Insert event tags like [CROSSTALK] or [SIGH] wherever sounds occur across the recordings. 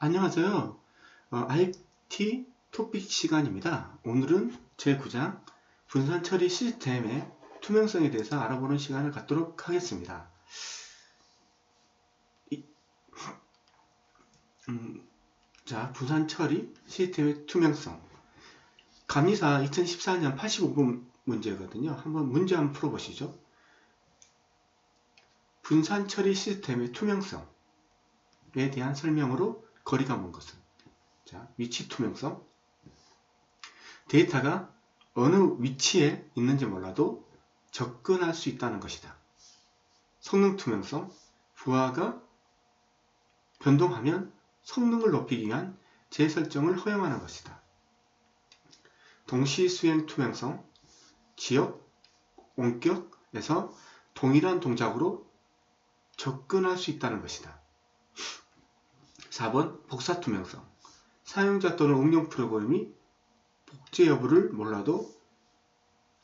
안녕하세요. 어, IT 토픽 시간입니다. 오늘은 제9장 분산 처리 시스템의 투명성에 대해서 알아보는 시간을 갖도록 하겠습니다. 이, 음, 자, 분산 처리 시스템의 투명성. 감리사 2014년 85분 문제거든요. 한번 문제 한번 풀어보시죠. 분산 처리 시스템의 투명성에 대한 설명으로 거리가 먼 것은 자, 위치 투명성 데이터가 어느 위치에 있는지 몰라도 접근할 수 있다는 것이다. 성능 투명성 부하가 변동하면 성능을 높이기 위한 재설정을 허용하는 것이다. 동시 수행 투명성 지역, 원격에서 동일한 동작으로 접근할 수 있다는 것이다. 4번 복사 투명성. 사용자 또는 응용 프로그램이 복제 여부를 몰라도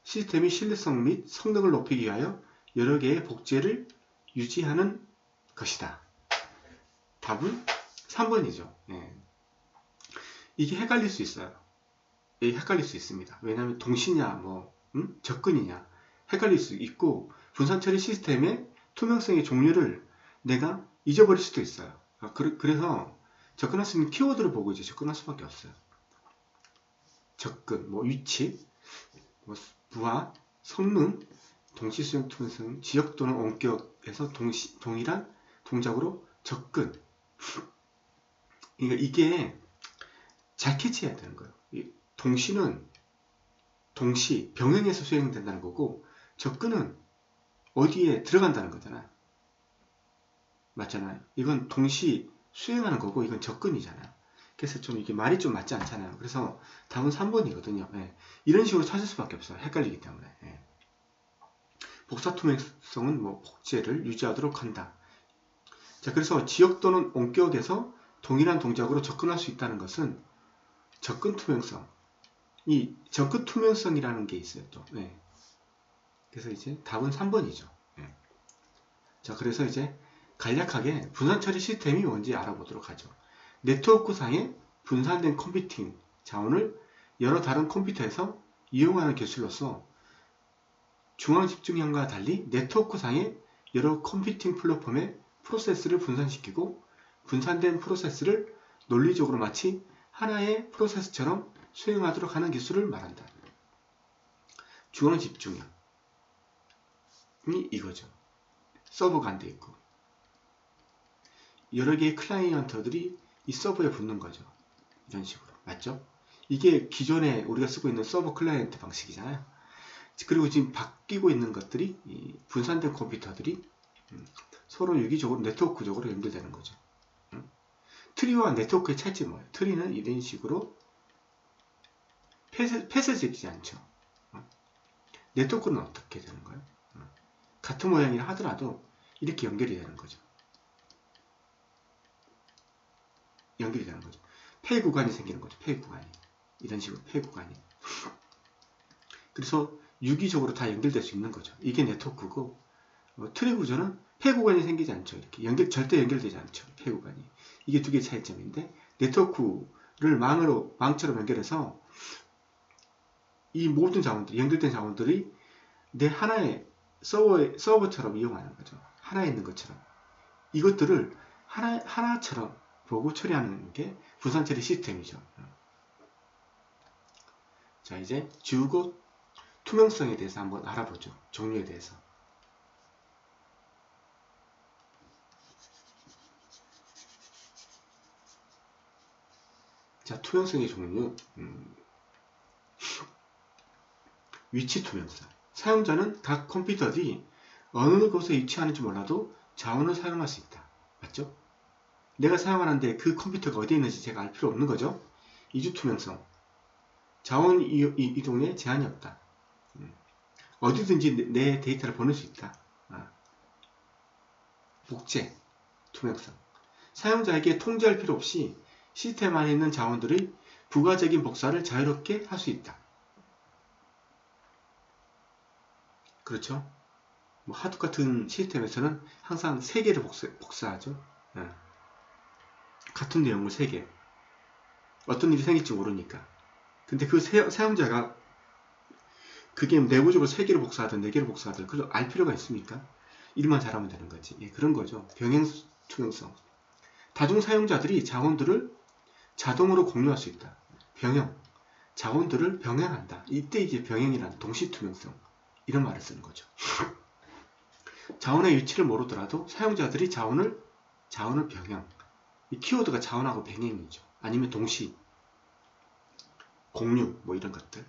시스템의 신뢰성 및 성능을 높이기 위하여 여러 개의 복제를 유지하는 것이다. 답은 3번이죠. 예. 이게 헷갈릴 수 있어요. 예, 헷갈릴 수 있습니다. 왜냐하면 동시냐, 뭐 음? 접근이냐 헷갈릴 수 있고 분산 처리 시스템의 투명성의 종류를 내가 잊어버릴 수도 있어요. 아, 그래서 접근할 수 있는 키워드를 보고 이제 접근할 수밖에 없어요. 접근, 뭐 위치, 뭐 부하, 성능, 동시 수용 투명성, 지역 또는 원격에서 동시, 동일한 동작으로 접근. 그러니까 이게 잘 캐치해야 되는 거예요. 동시는 동시, 병행해서 수행된다는 거고 접근은 어디에 들어간다는 거잖아요. 맞잖아요. 이건 동시 수행하는 거고 이건 접근이잖아요. 그래서 좀 이게 말이 좀 맞지 않잖아요. 그래서 답은 3번이거든요. 예. 이런 식으로 찾을 수밖에 없어요. 헷갈리기 때문에. 예. 복사 투명성은 뭐 복제를 유지하도록 한다. 자, 그래서 지역 또는 원격에서 동일한 동작으로 접근할 수 있다는 것은 접근 투명성. 이 접근 투명성이라는 게 있어요. 또. 예. 그래서 이제 답은 3번이죠. 예. 자, 그래서 이제 간략하게 분산 처리 시스템이 뭔지 알아보도록 하죠. 네트워크상의 분산된 컴퓨팅 자원을 여러 다른 컴퓨터에서 이용하는 기술로서 중앙 집중형과 달리 네트워크상의 여러 컴퓨팅 플랫폼의 프로세스를 분산시키고 분산된 프로세스를 논리적으로 마치 하나의 프로세스처럼 수행하도록 하는 기술을 말한다. 중앙 집중형이 이거죠. 서버가 안 돼 있고 여러 개의 클라이언트들이 이 서버에 붙는 거죠. 이런 식으로. 맞죠? 이게 기존에 우리가 쓰고 있는 서버 클라이언트 방식이잖아요. 그리고 지금 바뀌고 있는 것들이 분산된 컴퓨터들이 음, 서로 유기적으로 네트워크적으로 연결되는 거죠. 음? 트리와 네트워크의 차이점이 뭐예요? 트리는 이런 식으로 폐쇄되지 않죠. 음? 네트워크는 어떻게 되는 거예요? 같은 모양이라 하더라도 이렇게 연결이 되는 거죠. 연결이 되는 거죠. 폐 구간이 생기는 거죠. 폐 구간이. 이런 식으로 폐 구간이. 그래서 유기적으로 다 연결될 수 있는 거죠. 이게 네트워크고 어, 트리 구조는 폐 구간이 생기지 않죠. 이렇게 연결 절대 연결되지 않죠. 폐 구간이. 이게 두 개의 차이점인데 네트워크를 망으로 망처럼 연결해서 이 모든 자원들 연결된 자원들이 내 하나의 서버 서버처럼 이용하는 거죠. 하나에 있는 것처럼 이것들을 하나 하나처럼 보고 처리하는 게 분산 처리 시스템이죠. 자, 이제 지우고 투명성에 대해서 한번 알아보죠. 종류에 대해서. 자, 투명성의 종류. 음, 위치 투명성. 사용자는 각 컴퓨터들이 어느 곳에 위치하는지 몰라도 자원을 사용할 수 있다. 맞죠? 내가 사용하는데 그 컴퓨터가 어디에 있는지 제가 알 필요 없는 거죠. 이주 투명성. 자원 이동에 제한이 없다. 음. 어디든지 내 데이터를 보낼 수 있다. 아. 복제, 투명성. 사용자에게 통제할 필요 없이 시스템 안에 있는 자원들의 부가적인 복사를 자유롭게 할 수 있다. 그렇죠? 뭐 하드 같은 시스템에서는 항상 3개를 복사, 복사하죠. 예. 같은 내용을 세 개. 어떤 일이 생길지 모르니까. 근데 그 세- 사용자가 그게 내부적으로 세 개를 복사하든 네 개를 복사하든 그걸 알 필요가 있습니까? 일만 잘하면 되는 거지. 예, 그런 거죠. 병행 투명성. 다중 사용자들이 자원들을 자동으로 공유할 수 있다. 병영. 자원들을 병행한다. 이때 이제 병행이란 동시 투명성. 이런 말을 쓰는 거죠. [LAUGHS] 자원의 위치를 모르더라도 사용자들이 자원을 자원을 병행. 이 키워드가 자원하고 병행이죠. 아니면 동시, 공유 뭐 이런 것들.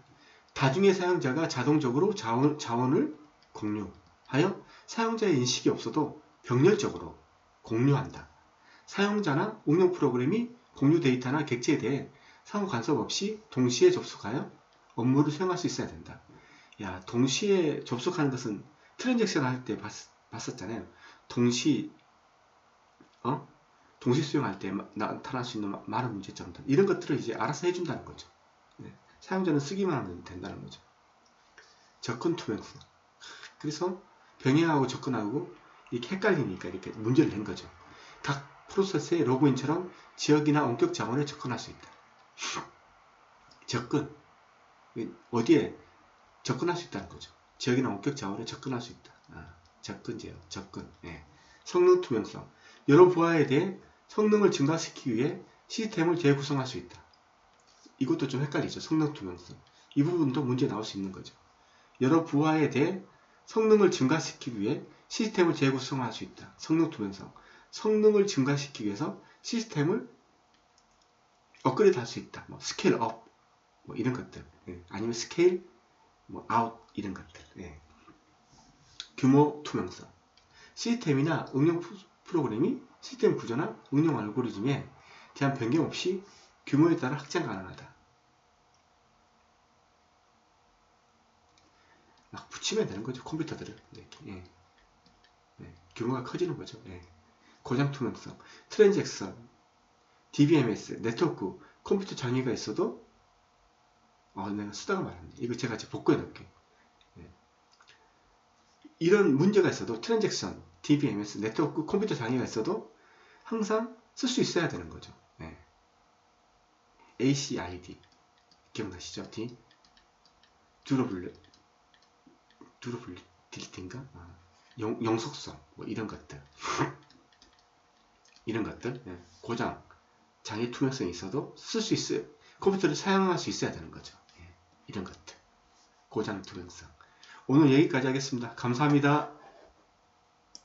다중의 사용자가 자동적으로 자원, 자원을 공유하여 사용자의 인식이 없어도 병렬적으로 공유한다. 사용자나 응용 프로그램이 공유 데이터나 객체에 대해 상호 간섭 없이 동시에 접속하여 업무를 수행할 수 있어야 된다. 야, 동시에 접속하는 것은 트랜잭션 할 때 봤었잖아요. 동시, 어? 동시 수용할 때 마- 나타날 수 있는 마- 많은 문제점들. 이런 것들을 이제 알아서 해준다는 거죠. 네. 사용자는 쓰기만 하면 된다는 거죠. 접근 투명성. 그래서 병행하고 접근하고 이렇게 헷갈리니까 이렇게 문제를 낸 거죠. 각 프로세스의 로그인처럼 지역이나 원격 자원에 접근할 수 있다. [LAUGHS] 접근. 어디에 접근할 수 있다는 거죠. 지역이나 원격 자원에 접근할 수 있다. 아, 접근 제어, 접근. 예. 성능 투명성. 여러 부하에 대해 성능을 증가시키기 위해 시스템을 재구성할 수 있다. 이것도 좀 헷갈리죠. 성능 투명성. 이 부분도 문제 나올 수 있는 거죠. 여러 부하에 대해 성능을 증가시키기 위해 시스템을 재구성할 수 있다. 성능 투명성. 성능을 증가시키기 위해서 시스템을 업그레이드 할 수 있다. 뭐 스케일 업, 뭐 이런 것들. 예. 아니면 스케일 뭐 아웃 이런 것들. 예. 규모 투명성. 시스템이나 응용 프- 프로그램이 시스템 구조나 응용 알고리즘에 대한 변경 없이 규모에 따라 확장 가능하다. 막 붙이면 되는 거죠 컴퓨터들을 이렇게. 예. 예. 규모가 커지는 거죠. 예. 고장 투명성, 트랜잭션, DBMS, 네트워크, 컴퓨터 장애가 있어도 어, 내가 쓰다가 말았네. 이거 제가 지금 복구해 놓을게. 예. 이런 문제가 있어도 트랜잭션, DBMS, 네트워크, 컴퓨터 장애가 있어도 항상 쓸 수 있어야 되는 거죠. 예. ACID 기억나시죠? D 듀러블 듀러블리티인가? 아, 영, 영속성 뭐 이런 것들 [LAUGHS] 이런 것들 예. 고장 장애 투명성이 있어도 쓸 수 있어요. 컴퓨터를 사용할 수 있어야 되는 거죠. 예. 이런 것들 고장 투명성 오늘 여기까지 하겠습니다. 감사합니다.